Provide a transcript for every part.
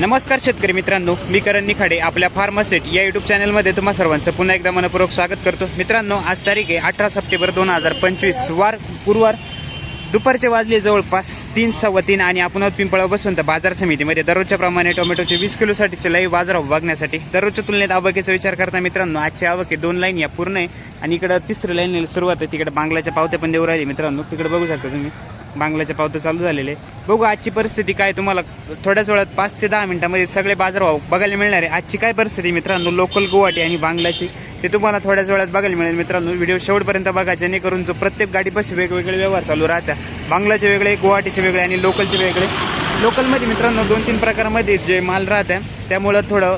नमस्कार शेतकरी मित्रांनो मी करण निखाडे आपल्या फार्मासेट या युट्यूब चॅनलमध्ये तुम्हा सर्वांचं पुन्हा एकदा मनपूर्वक स्वागत करतो. मित्रांनो आज तारीख आहे अठरा सप्टेंबर दोन हजार पंचवीस वार गुरुवार दुपारचे वाजले जवळपास तीन सव्वा तीन आणि आपण पिंपळा बसून तर बाजार समितीमध्ये. दररोजच्या प्रमाणे टोमॅटोचे वीस किलोसाठीचे लाईव्ह बाजार बघण्यासाठी दररोजच्या तुलनेत आवकेचा विचार करता मित्रांनो आजची आवक आहे दोन लाईन या पूर्ण आहे आणि इकडं तिसऱ्या लाईन सुरुवात आहे. तिकडे बांगलाच्या पावत्या पण देऊ राहिले मित्रांनो. तिकडे बघू शकता तुम्ही. बांगलाच्या पावत्या चालू झालेले. आहे. बघू आजची परिस्थिती काय तुम्हाला. थोड्याच वेळात पाच ते दहा मिनिटामध्ये सगळे बाजारभाव बघायला मिळणार आहे. आजची काय परिस्थिती मित्रांनो? लोकल गुवाहाटी आणि बांगलाची. ते तुम्हाला थोड्याच वेळात बघायला मिळेल मित्रांनो. व्हिडिओ शेवटपर्यंत बघा जेणेकरून जो प्रत्येक गाडीपाशी वेगवेगळे व्यवहार चालू राहतात. बांगलाचे वेगळे गुवाहाटीचे वेगळे आणि लोकलचे वेगळे. लोकलमध्ये मित्रांनो दोन तीन प्रकारामध्ये जे माल राहतात त्यामुळं थोडं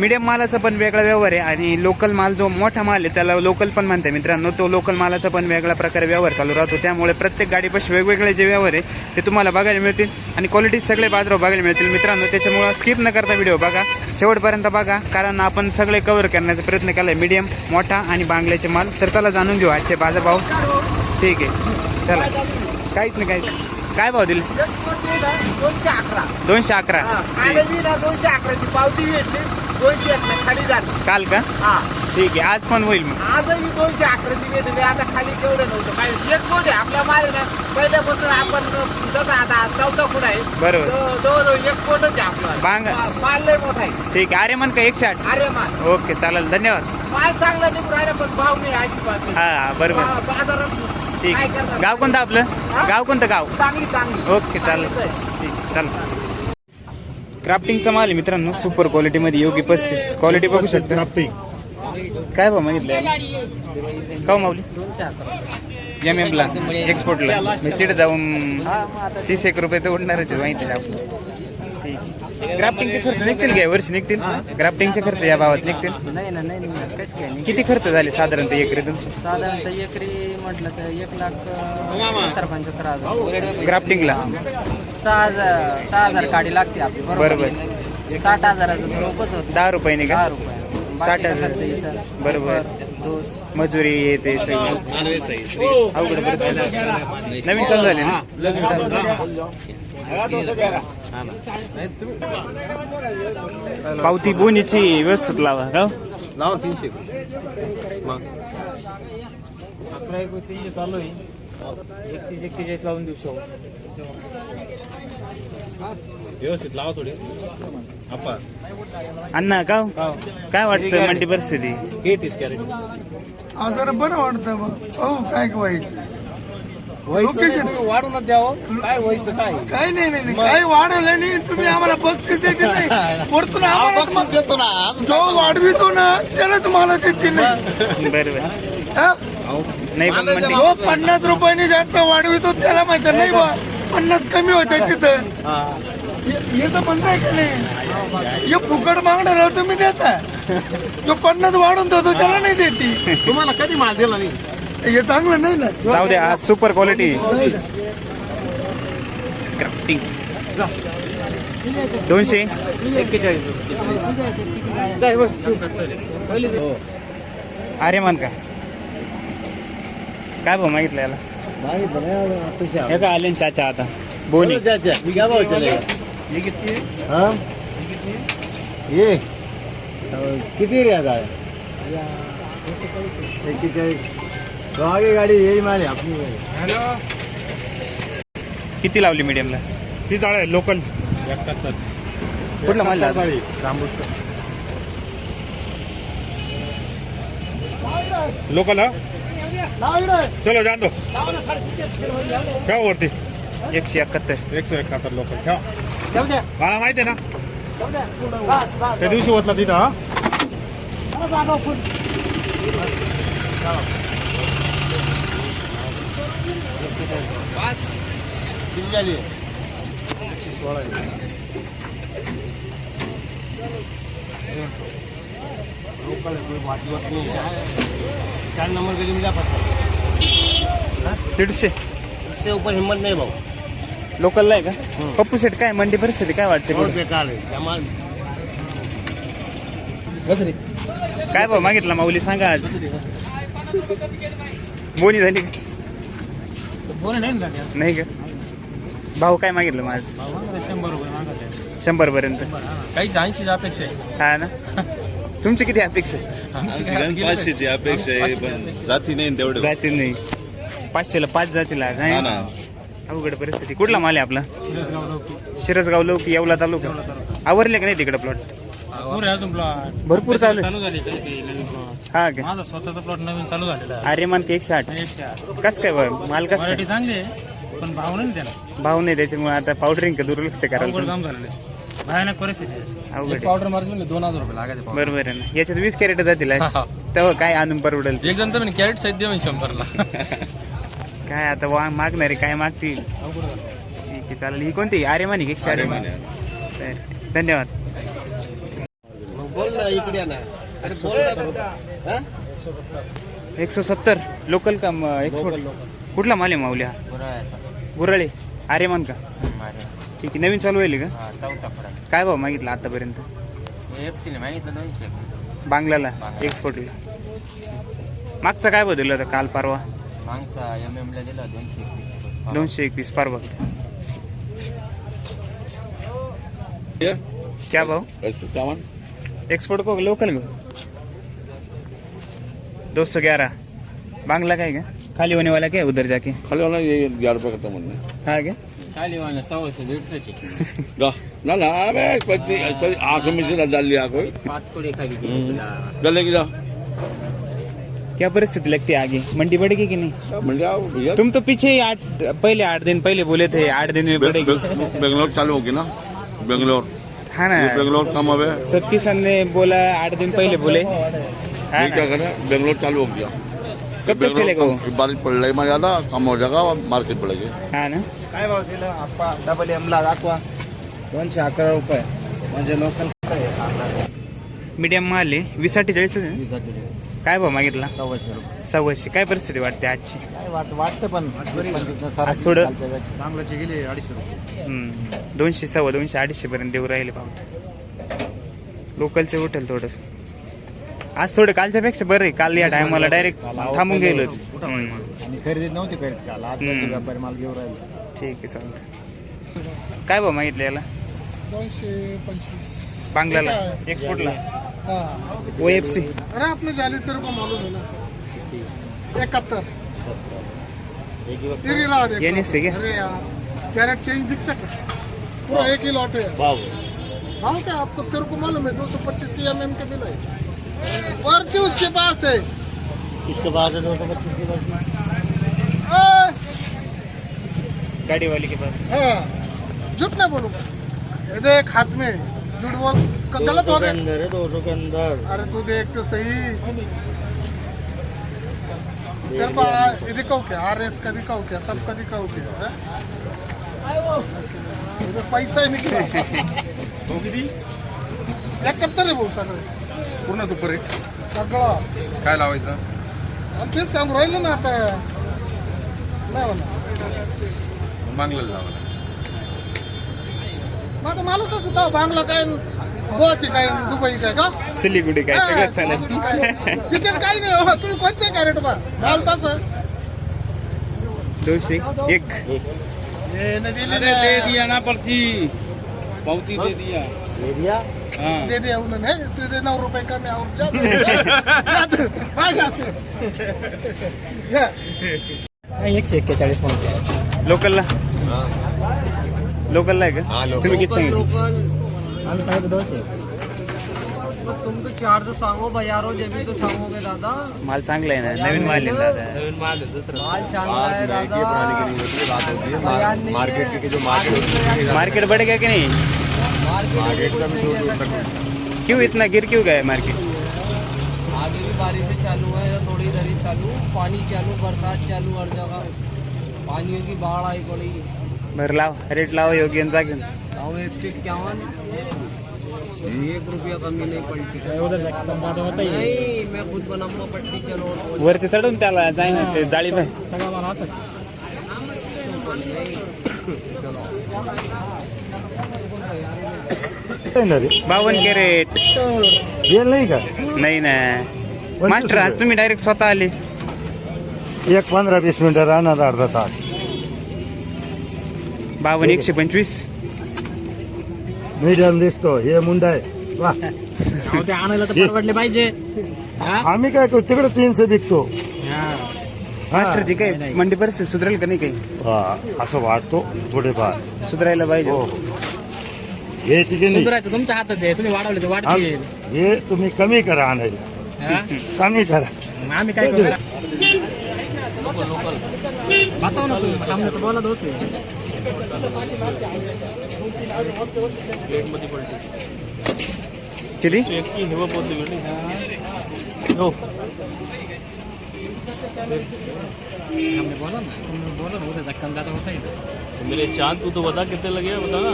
मीडियम मालाचा पण वेगळा व्यवहार आहे आणि लोकल माल जो मोठा माल आहे त्याला लोकल पण म्हणते मित्रांनो. तो लोकल मालाचा पण वेगळा प्रकारे व्यवहार चालू राहतो. त्यामुळे प्रत्येक गाडीपाशी वेगवेगळे जे व्यवहार आहे ते तुम्हाला बघायला मिळतील आणि क्वालिटी सगळे बाजार बघायला मिळतील मित्रांनो. त्याच्यामुळं स्किप न करता व्हिडिओ बघा. शेवटपर्यंत बघा कारण आपण सगळे कव्हर करण्याचा प्रयत्न केला आहे मीडियम मोठा आणि बांगल्याचे माल. तर चला जाणून घेऊ आजचे बाजारभाव. ठीक आहे. चला. काहीच नाही काहीच काय भाव दिले? दोनशे अकरा. दोनशे अकरा. दोनशे अकराची पावती भेटली. दोनशे एक नाही खाली झाली काल का? हा. ठीक आहे आज पण होईल मग. आजही दोनशे अकराची भेटली आता खाली केवढं नव्हतं? काय एक कोण आहे आपल्या माल ना पहिल्यापासून आपण जसं आता चौदा फूट आहे बरोबर. जवळ- जवळजवळ एक्सपोर्टच आहे आपला बांग- माल लय मोठा आहे. ठीक आहे अरे मन का एकशे आठ? अरे माल ओके चालेल धन्यवाद. माल चांगला निघून राहिला पण भाव नाही अशी बात नाही. हा बरोबर. बाजारात ठीक. काय आहे करणार? गाव कोणतं आपलं? गाव कोणतं गाव? चांगली चांगली ओके चालेल. चांगलीच आहे. ठीक चालेल. क्राफ्टिंगचा माल आहे मित्रांनो. सुपर क्वालिटीमध्ये योगी पस्तीस. क्वालिटी बघू शकता. काय भाव मागितलं का माऊली एम एम ला. एक्सपोर्टला तिथे जाऊन तीस एक रुपये तर उडणारच आहे, माहिती आहे ठीक ग्राफ्टिंगचे खर्च निघतील का या वर्षी निघतील? ग्राफ्टिंगचे खर्च या भावात निघतील? नाही ना नाही नाही. कसं काय नाही किती खर्च झाले साधारणतः एकरी तुमचे? साधारणतः एकरी म्हटलं तर एक लाख सत्तर पंच्याहत्तर हजार. ग्राफ्टिंगला सहा हजार सहा हजार लागते आपली बरोबर. साठ हजाराचं रोपच होत. दहा रुपयाने दहा का रुपये. साठ हजार. बरोबर. मजुरी येते सगळं. अवघड परिस्थिती नवीन चालू झाले ना? पावती बोनीची व्यवस्थित लावा का? लावा तीनशे. अकरा एकोणतीसशे चालू आहे. एकतीस एक्केचाळीस लावून देऊ शकतो व्यवस्थित लावा थोडे. आपा. अण्णा का? काय वाटतं मंडी परिस्थिती? हे तीस कॅरेट हा जरा बरं वाटतं मग हो काय व्हायचं Location. वाढूनच द्यावं. काय व्हायचं काय? काही नाही नाही नाही. काही वाढलं नाही. तुम्ही आम्हाला बक्षीस देते नाही. आम्हाला बक्षीस देतो ना. जो वाढवितो ना त्यालाच मला देते नाही. बरोबर हा? नाही पण मंडी जो पन्नास रुपयाने जास्त वाढवितो त्याला माहिती नाही बा. पन्नास कमी होते तिथं. हे- हे तर पण नाही का नाही? हे फुकट मागणार तुम्ही देता जो पन्नास वाढून देतो त्याला नाही देते. तुम्हाला कधी माल दिला नाही? हे चांगलं नाही ना. जाऊ द्या आज सुपर क्वालिटी क्राफ्टिंग दोनशे. एक्केचाळीस अरे मान का? काय भाऊ मागितलं याला? हे का आले ना चाचा आता। बोनी ये किती रे आता एक्केचाळीस आगे गाडी येईल आपली किती लावली मीडियमला ती जाळ आहे लोकल कुठला माल झाला? लोकल हा? चलो जान दो। ठेवा वरती. एकशे एकाहत्तर. एकशे एकाहत्तर लोकल ठेवा. मला माहिती आहे ना? त्या दिवशी होतला तिथं हा. चार नंबर गली में जा दीडशे. उससे ऊपर हिम्मत नहीं भाऊ. लोकलला आहे का? पप्पू सेट काय मंडी परिस्थिती काय वाटते? बेकार है सामान काय भाऊ मागितला माऊली? सांगा आज. बोनी झाली. नाही ना नाही का? भाऊ काय मागितलं माझ शंभर रुपये मागत शंभर पर्यंत काहीच ऐंशी अपेक्षा आहे. हा ना? तुमची किती अपेक्षा? गण पाचशेची अपेक्षा आहे पण जाती नाही तेवढं जातील नाही. पाचशेला पाच जातीला हा ना. अवघड परिस्थिती. कुठला माल आहे आपला? शिरसगाव लौकी येवला तालुका. आवरले का नाही तिकडे प्लॉट पुरे अजून प्लॉट भरपूर चालू आहे. चालू झाली काही काही नवीन प्लॉट हा का? माझा स्वतःचा प्लॉट नवीन चालू झालेला आहे. अरे मान एकशे आठ. एकशे आठ. कस काय बा? माल कस चांगली आहे पण भाव नाही त्याला. भाव नाही त्याच्यामुळे आता पावडरिंग का दुर्लक्ष अवघड करायला काम झालेलं आहे. भयानक परिस्थिती आहे. अवघड आहे. पावडर मार्जिन म्हणजे दोन हजार रुपये लागायचे. बरोबर आहे ना. याच्यात वीस कॅरेट जातील. तेव्हा काय आणून परवडेल? एक जण तर म्हणे कॅरेट साहित्य दे म्हणे शंभरला. काय आता वा मागणारे काय मागतील? ठीक आहे चालेल. ही कोणती? अरे मानिक एकशे म्हणे. तर, धन्यवाद. बोल ना इकडे ना. अरे बोल ना. एकशे सत्तर. लोकल का एक्सपोर्ट कुठला माल आहे माऊली हा? गुरळे. अरे मान का ठीक आहे. नवीन चालू होईल का? काय भाव मागितला आतापर्यंत? मागितलं दोनशे. बांगलाला? एक्सपोर्टला मागचा काय बदलला होता काल परवा? मागचा एम एम ला दिला दोनशे दोनशे एकवीस परवा ये. क्या भाव? एक्सपोर्ट को लोकल को दो सौ ग्यारह बांग्ला का है क्या खाली होने वाला क्या है उधर जाके? खाली वाला ये ग्यारह रुपये खत्म होने हाँ क्या कोडी खाली डलेगी क्या परिस्थिति लगती है आगे मंडी बढ़ेगी कि नहीं मिल जाओ भैया तुम तो पीछे ही आठ पहले आठ दिन पहले बोले थे आठ दिन में बे- बढ़ेगी बे- बेंगलोर चालू होगी ना बेंगलोर हाँ ये ना बेंगलोर कम अब है सत्ती सन ने बोला आठ दिन पहले बोले हाँ ये क्या ना? करें बेंगलोर चालू हो गया कब तक चलेगा वो कम- बारिश पड़ रही ज्यादा कम हो जाएगा मार्केट हाँ ना? काय भाव दिलं? आप्पा डबल एमला दाखवा. दोनशे अकरा रुपये. म्हणजे लोकल मीडियम माल आहे. वीस अठ्ठेचाळीस काय भाव मागितला? सव्वाशे रुपये. सव्वाशे. काय परिस्थिती वाटते आजची? काय वाट वाटतं पण. आज थोडं- बांगलाचे गेले अडीचशे रुपये. हम्म. दोनशे सव्वा दोनशे अडीचशे पर्यंत देऊ राहिले पाहत लोकलचे उठेल थोडस. आज थोडं कालच्या पेक्षा बरं आहे. काल या टायमाला डायरेक्ट थांबून गेलो होतो. हम्म. आणि खरेदी नव्हती करीत काल. आज हम्म. कसे व्यापारी माल घेऊन राहिले. ठीक आहे चालतं काय भाव मागितलं याला? दोनशे पंचवीस. बांगलाला? एक्सपोर्टला हाँ. ओ एफ सी अरे आपने जाली तेरे को मालूम ना. इकहत्तर तेरी राह देख ये नहीं सही? अरे यार कैरेट चेंज दिखता है पूरा एक ही लॉट है भाव क्या? आपको तेरे को मालूम है दो सौ पच्चीस की एम एम के मिला है. पर्ची उसके पास है। इसके बाद दो सौ पच्चीस की ए, गाड़ी वाले के पास। हाँ झूठ नहीं बोलूँगा। ये देख हाथ में झूठ बोल गलत हो गया। अंदर है दो सौ के अंदर। अरे तू देख तो सही। तेरे को ये दिखाओ क्या? आर एस का दिखाओ क्या? सबका दिखाओ क्या? हाँ? इधर पैसा ही निकला। एकाहत्तर आहे भाऊ सगळं पूर्ण सुपर हिट. सगळं. काय लावायचं? आणि तेच सांगू राहिलो ना आता. नाही म्हणा मग आता मला तसं तर बांगला काय गुवाहाटी काय दुबई काय का? सिलीगुडी काय सगळं चालेल. तिथे काही नाही हो तुम्ही कोणत्या कॅरेट बा माल तसं. दोनशे एक. ये न दिली ना. ना पर्ची. पावती दे दिया. दे दे उन्होंने ते दे नौ रुपए कमी और जा. एकशे एक्केचाळीस म्हणते लोकलला? लोकलला आहे का? तुम्ही किती सांगितलं? आम्ही सांगितलं दोनशे. तुम तो चार सौ सांगो बाजारो जब तो सांगोगे दादा. माल चांगला आहे ना? नवीन माल आहे दादा माल चांगला है दादा. बयान नहीं मार्केट के जो मार्केट बढ़ गया कि नहीं? मार्केट क्यों इतना गिर क्यों गया मार्केट? आगे भी बारिशें चालू है या थोड़ी इधर ही चालू। पानी चालू बरसात चालू हर जगह। पानियों की बाढ़ आई पड़ी बरं लाव रेट लावा योग्य आणि जागेन और एक सौ इक्यावन। एक रुपया कमी नहीं पलटी नहीं मैं खुद बनाऊंगा पट्टी चलो। वरती चढून त्याला जाय ना ते जाळी सगळा मला बावन्न कॅरेट. गेल नाही का? नाही ना. मास्टर आज तुम्ही डायरेक्ट स्वतः आले. एक पंधरा वीस मिनिटं राहणार अर्धा तास. बावन्न एकशे पंचवीस. मीडियम दिसतो. हे मुंडा आहे. वा. ते आणायला तर परवडले पाहिजे. आम्ही काय करू? तिकडे तीनशे विकतो. मास्टरची काय मंडी परिस्थिती सुधारेल का नाही काही? हा, असं वाटतो. थोडेफार. सुधारायला पाहिजे. हो. हे तिथे नाही. सुधारायचं तुमच्या हातात आहे तुम्ही वाढवले तर आम- वाढतील हे तुम्ही कमी करा आणायला. हा? कमी करा. मग आम्ही काय करू? बताव ना तुम्ही थांबलं तर बोला दोस्त किती? बोला ना तुम्ही बोला ना उद्या कम जाता होता है मेरे चांद तू तो बता कितने लगे बता ना।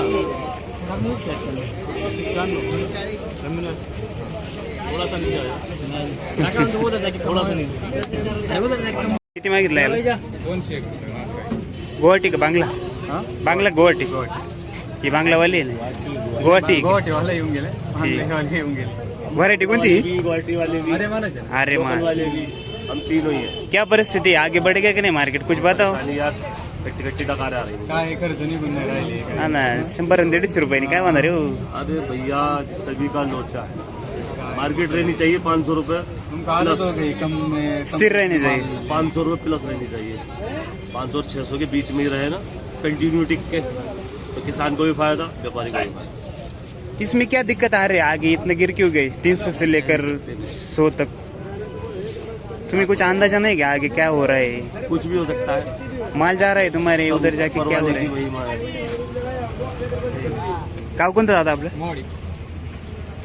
मुंह सेट कर लो चांद थोड़ा सा नहीं आया टाका ना उद्या जाके थोड़ा सा नहीं उद्या जाके कम किती मागितलं याला गुवाहाटी का बांगला बांगला गुवाहाटी ही बांगलावाली आहे ना गुवाहाटी वाला येऊन गेले वाले येऊन गेले व्हरायटी कोणती क्वालिटी वाले भी अरे मानायचे ना अरे मान वाले भी हम तीनों ही हैं क्या परिस्थिती है आगे बढ़ेगा कि नहीं मार्केट कुछ बताओ काय खर्च निघून नाही राहिले हा ना शंभर आणि दीडशे रुपयानी काय होणार हो? अरे भैया सभी का लोचा है मार्केट रहनी चाहिए पाँच सौ रुपये तुमको आदत हो गई कम में स्थिर रहने चाहिए पाँच सौ रुपये प्लस रहनी चाहिए पाँच सौ छः सौ के बीच में ही रहे ना कंटिन्यूटी के तो किसान को भी फ़ायदा व्यापारी को भी फ़ायदा इसमें क्या दिक्कत आ रही है आगे इतने गिर क्यों गए तीन सौ से लेकर सौ तक तुम्हें कुछ अंदाज़ा नहीं कि आगे क्या हो रहा है कुछ भी हो सकता है माल जा रहा है तुम्हारे उधर जाके क्या हो रहा है? है। गाव कोणतं दादा आपलं?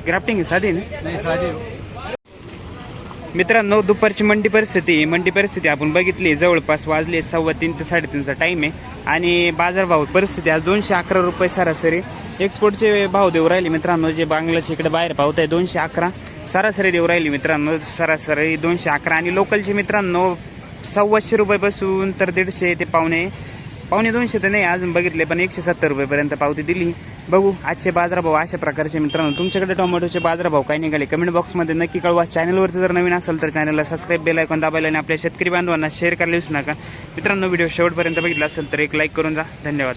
ग्राफ्टिंग साधी ना? नाही साधी मित्रांनो दुपारची मंडी परिस्थिती. मंडी परिस्थिती आपण बघितली जवळपास वाजले सव्वा तीन ते साडेतीनचा टाइम आहे. आणि बाजारभाव परिस्थिती आज दोनशे अकरा रुपये सरासरी. एक्सपोर्टचे भाव देऊ राहिले मित्रांनो. जे बांगलाचे इकडे बाहेर पावत आहे दोनशे अकरा. सरासरी देऊ राहिली मित्रांनो. सरासरी दोनशे अकरा. आणि लोकलचे मित्रांनो सव्वाशे रुपयापासून तर दीडशे ते पावणे पावणे दोनशे तर नाही अजून बघितले पण एकशे सत्तर रुपयेपर्यंत पावती दिली. बघू आजचे बाजारभाव अशा प्रकारचे मित्रांनो. तुमच्याकडे टोमॅटोचे बाजारभाव काय निघाले? कमेंट बॉक्समध्ये नक्की कळवा. चॅनलवरती जर नवीन असेल तर चॅनलला सबस्क्राईब बेल ऐकून दाबायला आणि आपल्या शेतकरी बांधवांना शेअर करायला विसरू नका. मित्रांनो व्हिडिओ शेवटपर्यंत बघितला असेल तर एक लाईक करून जा. धन्यवाद.